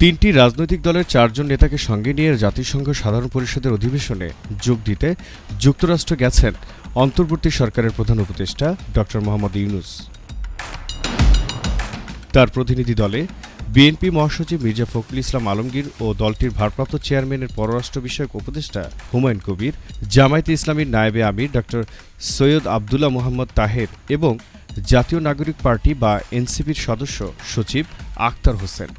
তিনটি রাজনৈতিক দলের চারজন নেতাকে সঙ্গে নিয়ে জাতিসংঘ সাধারণ পরিষদের অধিবেশনে যোগ দিতে যুক্তরাষ্ট্র গেছেন অন্তর্বর্তী সরকারের প্রধান উপদেষ্টা ড মোহাম্মদ ইউনুস। তার প্রতিনিধি দলে বিএনপি মহাসচিব মির্জা ফখরুল ইসলাম আলমগীর ও দলটির ভারপ্রাপ্ত চেয়ারম্যানের পররাষ্ট্র বিষয়ক উপদেষ্টা হুমায়ুন কবির, জামায়াতে ইসলামীর নায়েবে আমির ড সৈয়দ আবদুল্লাহ মোহাম্মদ তাহের এবং জাতীয় নাগরিক পার্টি বা এনসিপির সদস্য সচিব আখতার হোসেন।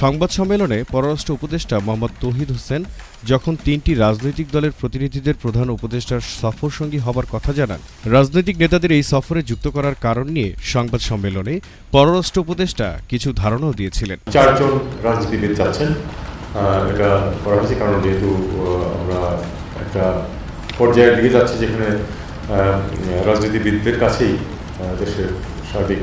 সংবাদ সম্মেলনে পররাষ্ট্র উপদেষ্টা মোহাম্মদ তৌহিদ হোসেন যখন তিনটি রাজনৈতিক দলের প্রতিনিধিদের প্রধান উপদেষ্টার সফর সঙ্গী হবার কথা জানান, রাজনৈতিক নেতাদের এই সফরে যুক্ত করার কারণ নিয়ে সংবাদ সম্মেলনে পররাষ্ট্র উপদেষ্টা কিছু ধারণাও দিয়েছিলেন। চারজন রাজনীতিবিদ যাচ্ছেন। এটা করা হয়েছে কারণ যেহেতু আমরা একটা দিকে যাচ্ছি যেখানে রাজনীতিবিদদের কাছেই দেশের সার্বিক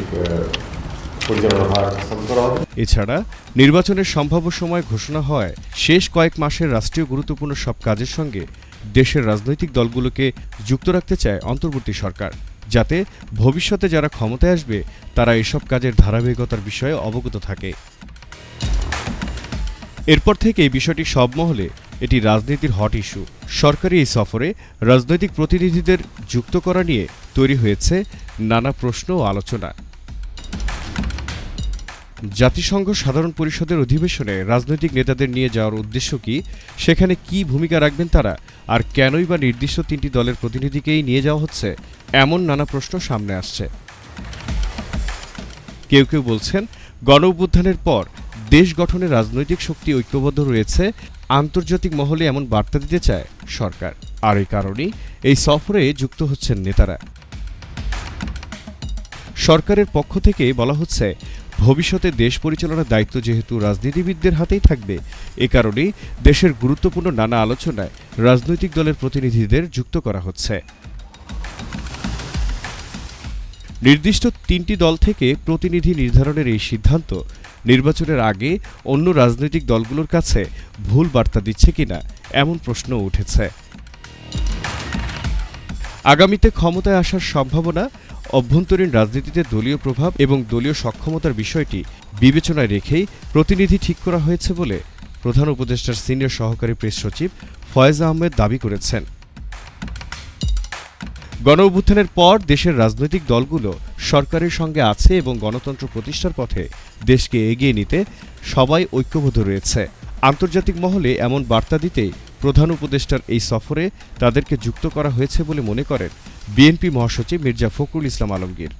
এছাড়া নির্বাচনের সম্ভাব্য সময় ঘোষণা হয় শেষ কয়েক মাসের রাষ্ট্রীয় গুরুত্বপূর্ণ সব কাজের সঙ্গে দেশের রাজনৈতিক দলগুলোকে যুক্ত রাখতে চায় অন্তর্বর্তী সরকার, যাতে ভবিষ্যতে যারা ক্ষমতায় আসবে, তারা এসব কাজের ধারাবাহিকতার বিষয়ে অবগত থাকে। এরপর থেকে এই বিষয়টি সব মহলে এটি রাজনীতির হট ইস্যু। সরকারি এই সফরে রাজনৈতিক প্রতিনিধিদের যুক্ত করা নিয়ে তৈরি হয়েছে নানা প্রশ্ন ও আলোচনা। জাতিসংঘ সাধারণ পরিষদের অধিবেশনে রাজনৈতিক নেতাদের নিয়ে যাওয়ার উদ্দেশ্য কি? সেখানে কি ভূমিকা রাখবেন তারা? আর কেনই বা নির্দিষ্ট তিনটি দলের প্রতিনিধিকেই নিয়ে যাওয়া হচ্ছে? এমন নানা প্রশ্ন সামনে আসছে। কেউ কেউ বলছেন, গণ অভ্যুত্থানের পর দেশ গঠনে রাজনৈতিক শক্তি ঐক্যবদ্ধ রয়েছে, আন্তর্জাতিক মহলে এমন বার্তা দিতে চায় সরকার। আর এই কারণেই এই সফরে যুক্ত হচ্ছেন নেতারা। সরকারের পক্ষ থেকে বলা হচ্ছে ভবিষ্যতে দেশ পরিচালনার দায়িত্ব যেহেতু রাজনীতিবিদদের হাতেই থাকবে, এ কারণেই দেশের গুরুত্বপূর্ণ নানা আলোচনায় রাজনৈতিক দলের প্রতিনিধিদের যুক্ত করা হচ্ছে। নির্দিষ্ট তিনটি দল থেকে প্রতিনিধি নির্ধারণের এই সিদ্ধান্ত নির্বাচনের আগে অন্য রাজনৈতিক দলগুলোর কাছে ভুল বার্তা দিচ্ছে কিনা এমন প্রশ্ন উঠেছে। আগামীতে ক্ষমতায় আসার সম্ভাবনা অভ্যন্তরীণ রাজনীতিতে দলীয় প্রভাব এবং দলীয় সক্ষমতার বিষয়টি বিবেচনায় রেখেই প্রতিনিধি ঠিক করা হয়েছে বলে প্রধান উপদেষ্টার সিনিয়র সহকারী প্রেস সচিব ফয়েজ আহমেদ দাবি করেছেন। গণ অভ্যুত্থানের পর দেশের রাজনৈতিক দলগুলো সরকারের সঙ্গে আছে এবং গণতন্ত্র প্রতিষ্ঠার পথে দেশকে এগিয়ে নিতে সবাই ঐক্যবদ্ধ রয়েছে। আন্তর্জাতিক মহলে এমন বার্তা দিতেই প্রধান উপদেষ্টার এই সফরে তাদেরকে যুক্ত করা হয়েছে বলে মনে করেন বিএনপি মহাসচিব মির্জা ফখরুল ইসলাম আলমগীর।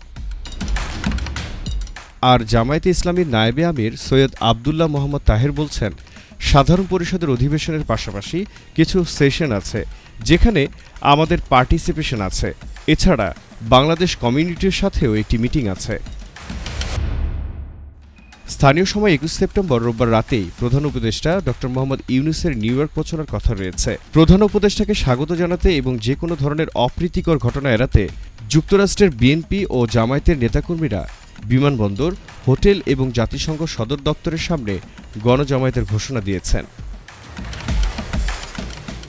আর জামায়াতে ইসলামীর নায়েবে আমির সৈয়দ আবদুল্লাহ মোহাম্মদ তাহের বলছেন, সাধারণ পরিষদের অধিবেশনের পাশাপাশি কিছু সেশন আছে যেখানে আমাদের পার্টিসিপেশন আছে। এছাড়া বাংলাদেশ কমিউনিটির সাথেও একটি মিটিং আছে। স্থানীয় সময় একুশ সেপ্টেম্বর রোববার রাতেই প্রধান উপদেষ্টা ড মোহাম্মদ ইউনুসের নিউ ইয়র্ক পৌঁছানোর কথা রয়েছে। প্রধান উপদেষ্টাকে স্বাগত জানাতে এবং যে কোনো ধরনের অপ্রীতিকর ঘটনা এড়াতে যুক্তরাষ্ট্রের বিএনপি ও জামায়াতের নেতাকর্মীরা বিমানবন্দর, হোটেল এবং জাতিসংঘ সদর দপ্তরের সামনে গণজামায়াতের ঘোষণা দিয়েছেন।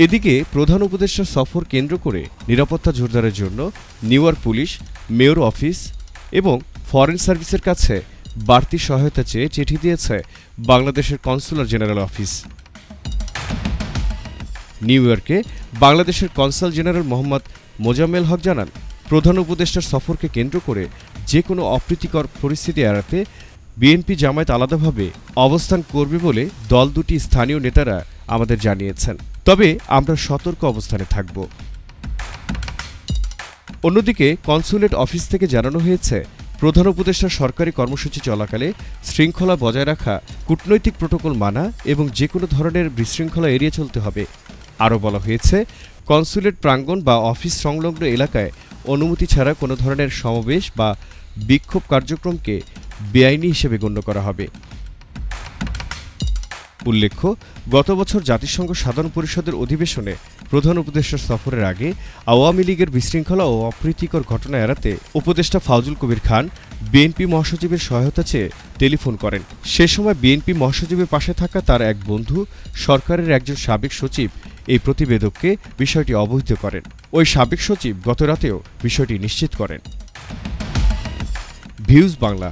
এদিকে প্রধান উপদেষ্টার সফর কেন্দ্র করে নিরাপত্তা জোরদারের জন্য New York police, mayor office এবং ফরেন সার্ভিসের কাছে বাড়তি সহায়তা চেয়ে চিঠি দিয়েছে বাংলাদেশের কনসুলার জেনারেল অফিস। নিউ ইয়র্কে বাংলাদেশের কনসাল জেনারেল মোহাম্মদ মোজাম্মেল হক জানান, প্রধান উপদেষ্টার সফরকে কেন্দ্র করে যে কোনো অপ্রীতিকর পরিস্থিতি এড়াতে বিএনপি জামায়াত আলাদাভাবে অবস্থান করবে বলে দল দুটি স্থানীয় নেতারা আমাদের জানিয়েছেন। তবে আমরা সতর্ক অবস্থানে থাকব। অন্যদিকে কনসুলেট অফিস থেকে জানানো হয়েছে প্রধান উপদেষ্টার সরকারি কর্মসূচি চলাকালে শৃঙ্খলা বজায় রাখা, কূটনৈতিক প্রোটোকল মানা এবং যে কোনো ধরনের বিশৃঙ্খলা এড়িয়ে চলতে হবে। আরও বলা হয়েছে, কনসুলেট প্রাঙ্গণ বা অফিস সংলগ্ন এলাকায় অনুমতি ছাড়া কোনো ধরনের সমাবেশ বা বিক্ষোভ কার্যক্রমকে বেআইনি হিসেবে গণ্য করা হবে। উল্লেখ্য, গত বছর জাতিসংঘ সাধারণ পরিষদের অধিবেশনে প্রধান উপদেষ্টার সফরের আগে আওয়ামী লীগের বিশৃঙ্খলা ও অপ্রীতিকর ঘটনা এড়াতে উপদেষ্টা ফাউজুল কবির খান বিএনপি মহাসচিবের সহায়তা চেয়ে টেলিফোন করেন। সে সময় বিএনপি মহাসচিবের পাশে থাকা তার এক বন্ধু, সরকারের একজন সাবেক সচিব এই প্রতিবেদককে বিষয়টি অবহিত করেন। ওই সাবেক সচিব গতরাতেও বিষয়টি নিশ্চিত করেন। ভিউজ বাংলা।